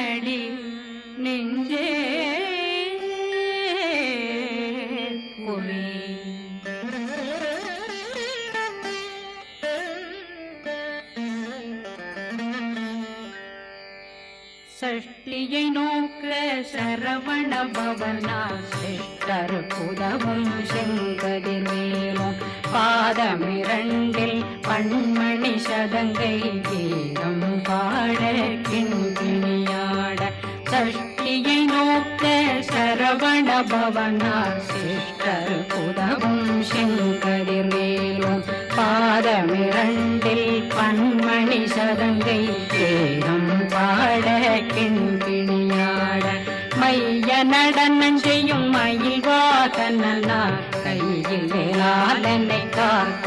குமரனடி நெஞ்சே குமி சஷ்டியை நோக்க சரவண பவனா சிஷ்டர் புதவும் செங்கதிர்வேலும் பாதமிரண்டில் பண்மணி சதங்கை கீதம் பாட கிண்ண பவனா சிஷ்டர் புதவும் செங்கதிர்வேலும் பாதமிரண்டில் பன்மணி சதங்கை கீதம் பாட கிண்கிணியாட மைய நடனம் செய்யும் மயில் வாகனா கையில் வேளாளனை காக்க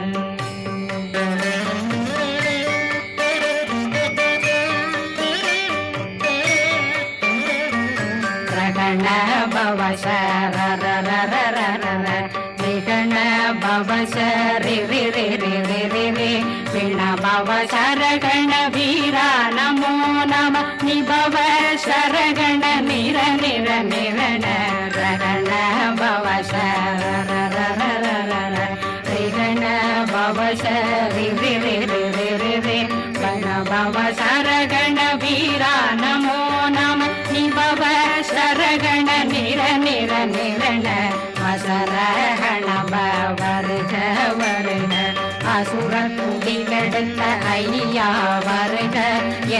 ரிகண பவ சரி ரி ரி ரி ரி ரி ரி விண பவ சரகண வீரா நமோ நம நிபவ சரகண நிர நிர நிரண ரகண பவ சரரரரரர ரிகண பவ சரி ரி ரி ரி ரி ரி ரி கண பவ சரகண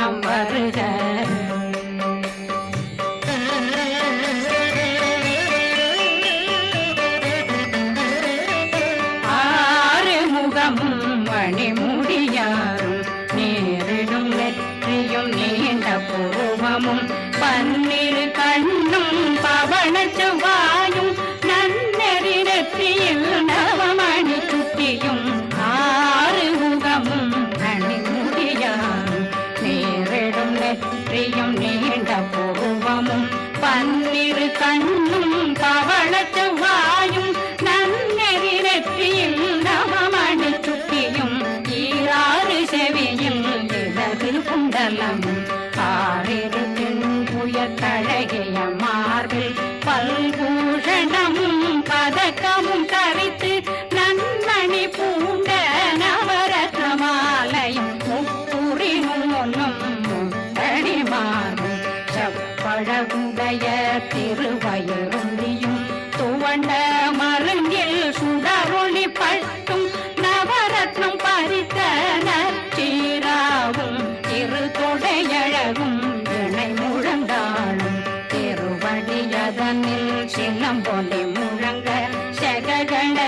குகந்தினம் இடது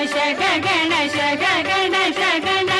ಗಣೇಶ ಗಣೇಶ ಗಣೇಶ ಗಣೇಶ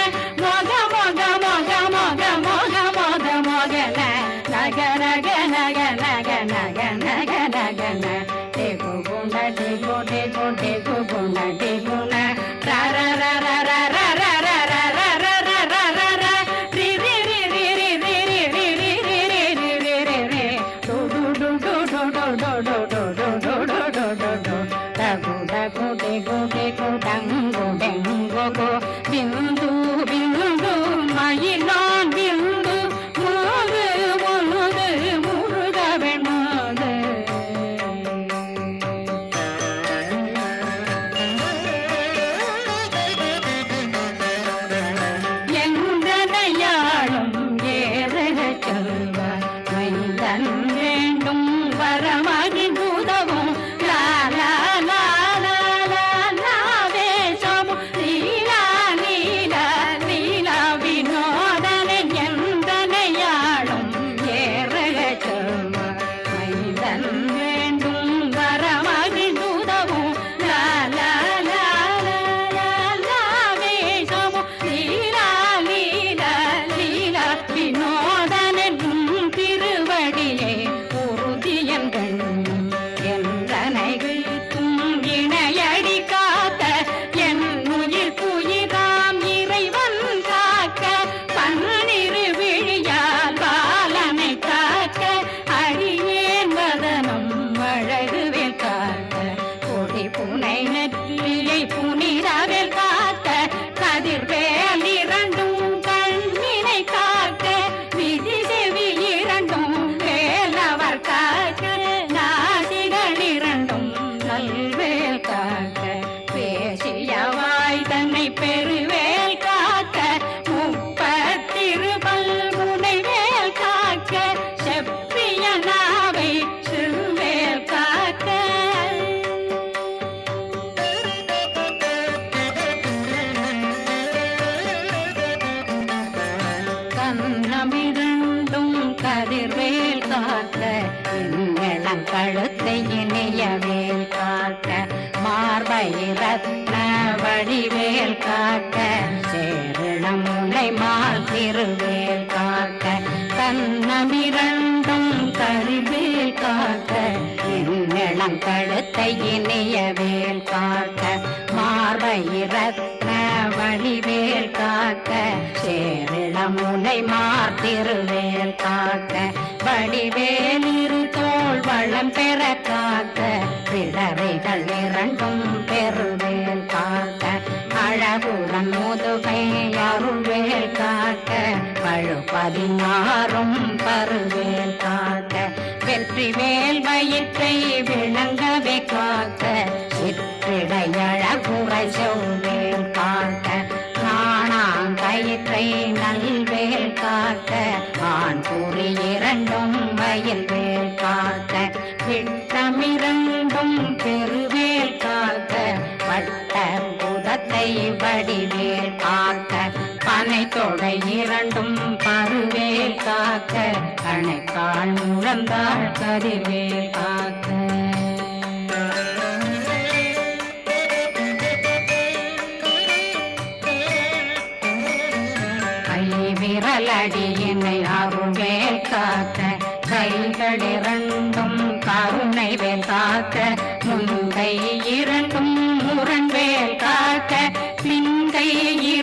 திருவேல் காக்க சேரணம் உன்னை மால் திருவேல் காக்க தன்னமிரண்டும் கருவேல் காக்க என்னிடம் கழுத்தை இணையவேல் காக்க மார்பயிரத்ன வழிவேல் காக்க சேரணம் உன்னை மார் திருவேல் காக்க வடிவேல் இரு தோல் வளம் பெற காக்க பிறவைகள் இரண்டும் பெறுவேல் அழகுடன் முதுகை அருள்வேல் காக்க பழு பதினாறும் பருவேல் காக்க வெற்றி வேல் வயிற்றை விளங்கவே காக்க சிற்றிடையழகுரை செவ்வேல் காக்க நாணாங்கயிற்றை தொடை இரண்டும் பருவேல் காக்க கணைக்கால் முழந்தாள் கதிர்வேல் காக்க. விரலடியினை அருவேல் காக்க கைகள் இரண்டும் கருணை வேல் காக்க முந்தை இரண்டும் முரண்வேல் காக்க பிந்தை இரண்டும்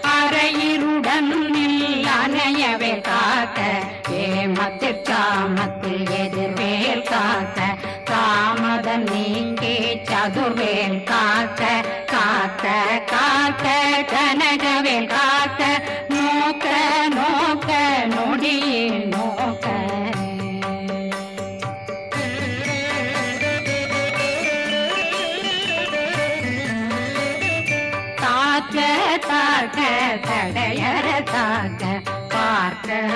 மலையிருடன் அணையவே காக்க ஏமத்து காமத்து எதிர்வேல் காக்க காமதன் நீங்கே சதுர்வேல் காக்க.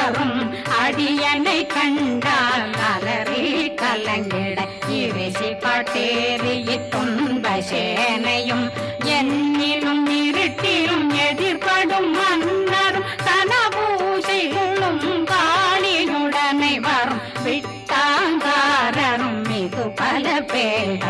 பிரம்மராட்சதரும் அடியனை கண்டால் அலறி கலங்கிட. இறைசி பட்டேறி துன்ப சேனையும் என்னிலும் இருட்டிலும் எதிர்படும் மன்னரும் தனபூசைகளும் காளியுடனை வரும். விட்டாங்காரரும் மிகு பல பேர்களும்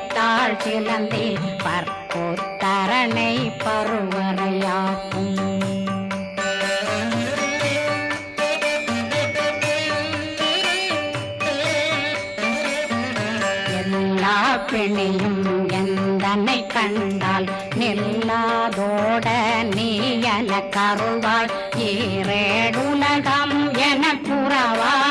பால் சிலந்தி பற்போத்தரணை பருவரையாக்கும் எல்லா பிணியும் எந்தனை கண்டால் நில்லாதோட நீ என கருவாள். ஈரேடுலகம் என புறவாக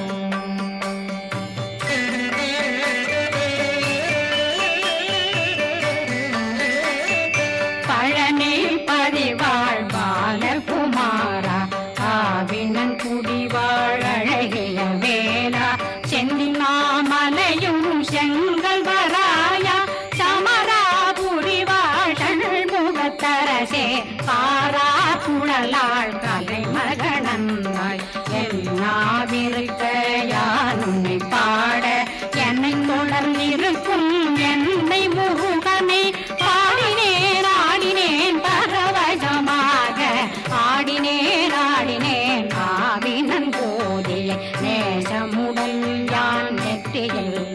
நேசமுடன் யான் நெற்றியில்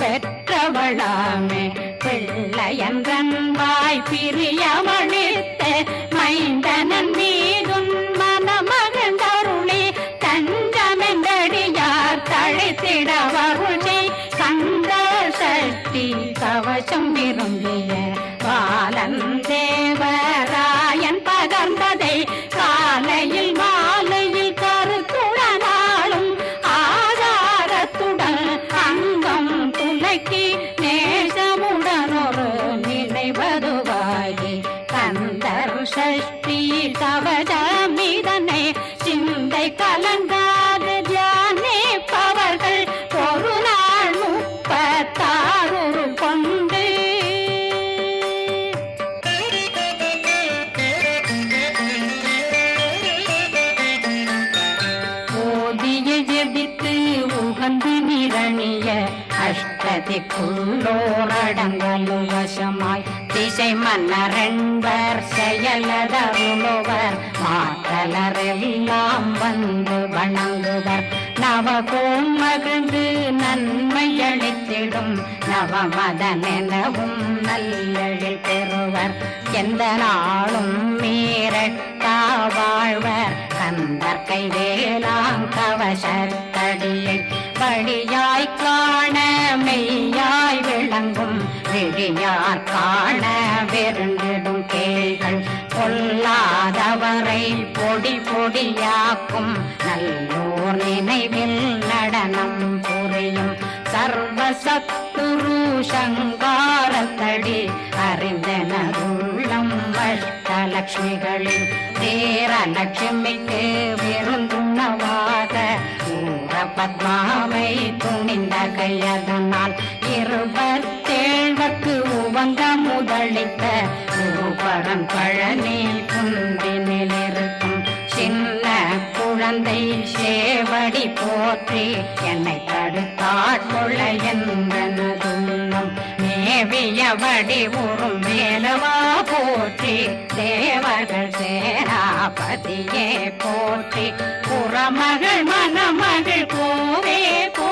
பெற்றவளாமே பிள்ளையன்றன் வாய் பிரியா நாளும் மீறட்டா வாழ்வர் கந்தற்கை வேளாங் கவசத்தடியை படியாய் காண மெய்யாய் விளங்கும். விழியார் காண விருந்திடும் கேள்கள் பொல்லாதவரை பொடி பொடியாக்கும். நல்லோர் நினைவில் நடனம் புரியும் சர்வசத்துரு சங்காரத்தடி. அறிந்தனரும் லட்சுமிகளின் தேர லட்சுமிக்கு விருந்துணவாக உற பத்மாவை துணிந்த கையதனால் இருபத்தேழ்வக்கு உவந்த முதலித்த ரூபரன் பழனி குந்தினில் இருக்கும் சின்ன குழந்தை சேவடி போற்றி என்னை தடுத்தாள் கொள்ள என்றனதுள்ளம். மேவியபடி உறும் மேலவா தேவர்கள் சேராபதியே போற்றி. புறமகள் மணமகள் போவே போ